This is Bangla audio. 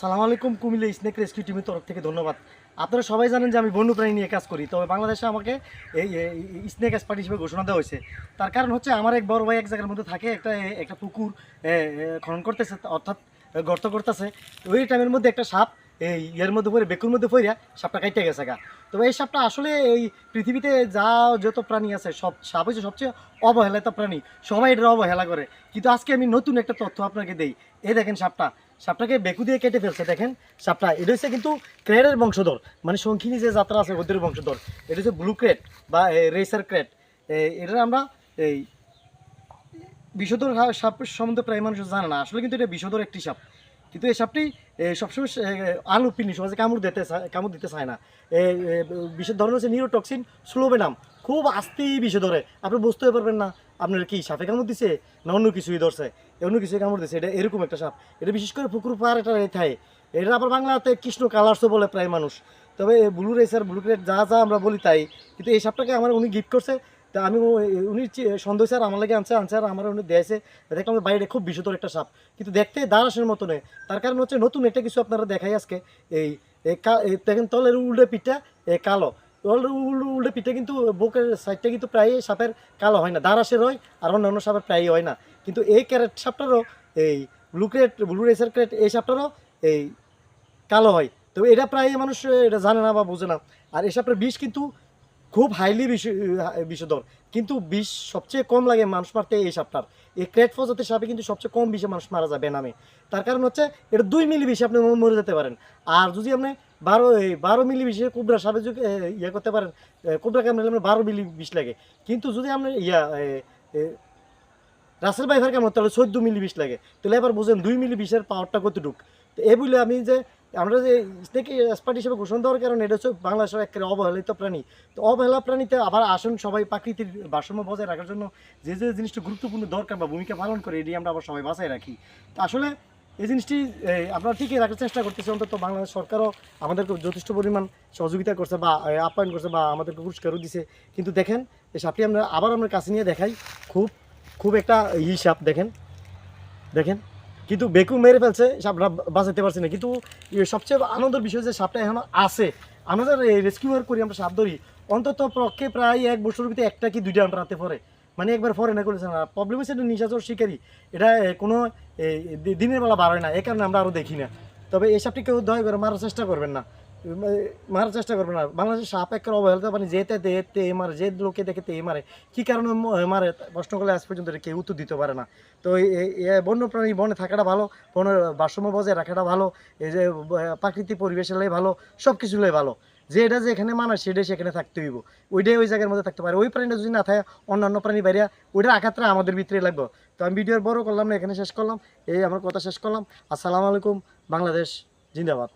সালাম আলাইকুম, কুমিল্লা স্নেক রেস্কিউ টিমের তরফ থেকে ধন্যবাদ। আপনারা সবাই জানেন যে আমি বন্যপ্রাণী নিয়ে কাজ করি, তবে বাংলাদেশে আমাকে এই স্নেক এক্সপার্ট হিসেবে ঘোষণা দেওয়া হয়েছে। তার কারণ হচ্ছে আমার এক বড় ভাই এক জায়গার মধ্যে থাকে, একটা একটা পুকুর খনন করতেছে, অর্থাৎ গর্ত করতেছে। ওই টাইমের মধ্যে একটা সাপ এই ইয়ের মধ্যে পড়ে, বেকুর মধ্যে পড়িয়া সাপটা কাইটে গেছে গা। তবে এই সাপটা আসলে এই পৃথিবীতে যা যত প্রাণী আছে, সব সাপ হচ্ছে সবচেয়ে অবহেলিত প্রাণী। সবাই এটা অবহেলা করে। কিন্তু আজকে আমি নতুন একটা তথ্য আপনাকে দেই। এই দেখেন সাপটা। সাপটাকে বেকু দিয়ে কেটে ফেলছে, দেখেন। সাপটা, এটা হচ্ছে কিন্তু ক্রেডের বংশধর। মানে শঙ্খিনী যে যাত্রা আছে, ওদের বংশধর। এটা হচ্ছে ব্লু ক্রেট বা রেসার ক্রেট এটা আমরা, এই, বিষধর সাপ সম্বন্ধে প্রায় মানুষ জানে না। আসলে কিন্তু এটা বিষধর একটি সাপ। কিন্তু এই সাপটি সবসময় আলু পিনি সহজে কামড় দিতে কামড় দিতে চায় না। বিষের ধরনের হচ্ছে নিউরোটক্সিন স্লোবেনাম খুব আস্তেই বিষে ধরে। আপনি বুঝতে পারবেন না, আপনার কি সাপে কামড় দিছে না অন্য কিছুই ধরছে। অন্য কিছুই কামড় দিছে, এটা এরকম একটা সাপ। এটা বিশেষ করে পুকুর পাড় এটা থাকে। এটা আবার বাংলাতে কৃষ্ণ কালার্সও বলে প্রায় মানুষ। তবে ব্লু রেসার, ব্লু ক্রেট, যা যা আমরা বলি তাই। কিন্তু এই সাপটাকে আমার উনি গিফট করছে। তা আমি উনি সন্দেহ স্যার আমার লাগে আনছে আর আমার উনি দিয়েছে। দেখলাম বাইরে খুব বিষধর একটা সাপ। কিন্তু দেখতে দারাসের মতো নেই তার কারণ হচ্ছে নতুন একটা কিছু আপনারা দেখাই আজকে। এই দেখেন তলের উল্টে পিঠটা কালো। উল্টে উল্টে পিঠে কিন্তু বুকের সাইডটা কিন্তু প্রায় সাপের কালো হয় না। দারাসের হয় আর অন্যান্য সাপের প্রায়ই হয় না। কিন্তু এই ক্যারেট সাপটারও এই blue krait, blue racer krait এই সাপটারও এই কালো হয়। তো এটা প্রায় মানুষ এটা জানে না বা বোঝে না। আর এই বিষ কিন্তু খুব হাইলি বিষ বিষধর কিন্তু বিষ সবচেয়ে কম লাগে মানুষ মারতে এই সাপটার। এই ক্রেট প্রজাতির সাপে কিন্তু সবচেয়ে কম বিষে মানুষ মারা যাবে নামে তার কারণ হচ্ছে এটা দুই মিলি বিষে আপনি মরে যেতে পারেন। আর যদি আপনি বারো বারো মিলি বিষে কুবরা সাপে যদি ইয়ে করতে পারেন এ, কুবরা কামড়ে আপনার বারো মিলি বিষ লাগে। কিন্তু যদি আপনি ইয়া এ, এ, রাসেল ভাই কেমন তাহলে চোদ্দ মিলি বিষ লাগে। তাহলে এবার বুঝেন দুই মিলি বিষের পাওয়ারটা কতটুক? তো এই বলে আমি যে আমরা যে স্নেক এক্সপার্ট হিসেবে ঘোষণা দেওয়ার কারণে এটা হচ্ছে বাংলাদেশের একেবারে অবহেলিত প্রাণী। তো অবহেলা প্রাণীতে আবার আসুন সবাই প্রাকৃতিক ভারসাম্য বজায় রাখার জন্য যে যে জিনিসটা গুরুত্বপূর্ণ দরকার বা ভূমিকা পালন করে, এটি আমরা আবার সবাই বাঁচায় রাখি। তো আসলে এই জিনিসটি আমরা ঠিকই রাখার চেষ্টা করতেছি অন্তত বাংলাদেশ সরকারও আমাদেরকে যথেষ্ট পরিমাণ সহযোগিতা করছে বা আপ্যায়ন করছে বা আমাদেরকে পুরস্কারও দিছে। কিন্তু দেখেন এই সাপটি আমরা আবার আমরা কাছে নিয়ে দেখাই। খুব খুব একটা সাপ দেখেন। দেখেন। কিন্তু বেকু মেরে ফেলছে, সাপটা বাঁচাতে পারছি না। কিন্তু সবচেয়ে আনন্দের বিষয় যে সাপটা এখনও আছে। আমরা যারা রেস্কিউয়ার করি আমরা সাপ ধরি। অন্তত পক্ষে প্রায় এক বছরের ভিতরে একটা কি দুইটা আমরা রাতে পরে মানে একবার পরে না করেছে না। প্রবলেম হচ্ছে এটা নিশাচর শিকারী। এটা কোনো দিনের বেলা বাড়ায় না। এ কারণে আমরা আরও দেখি না। তবে এই সাপটি কেউ দয়া করে মারার চেষ্টা করবেন না। মারার চেষ্টা করবেন না। বাংলাদেশের সাপ একের অবহেলিত মানে যেতে দেখতে মারে, যে লোকে দেখে তে মারে, কি কারণে মারে, প্রশ্ন করলে আজ পর্যন্ত কেউ উত্তর দিতে পারে না। তো বন্যপ্রাণী বনে থাকাটা ভালো, বনের ভারসাম্য বজায় রাখাটা ভালো, এই যে প্রাকৃতিক পরিবেশ এলাই ভালো সব কিছু হলে ভালো। যে এখানে মানা সেটাই সেখানে থাকতে হইব। ওইটাই ওই জায়গার মধ্যে থাকতে পারে। ওই প্রাণীটা যদি না থাকে, অন্যান্য প্রাণী বাইরিয়া ওইটার আঘাতটা আমাদের ভিতরে লাগবে। তো আমি ভিডিওর বড় করলাম না, এখানে শেষ করলাম। এই আমার কথা শেষ করলাম। আসসালামু আলাইকুম, বাংলাদেশ, জিন্দাবাদ।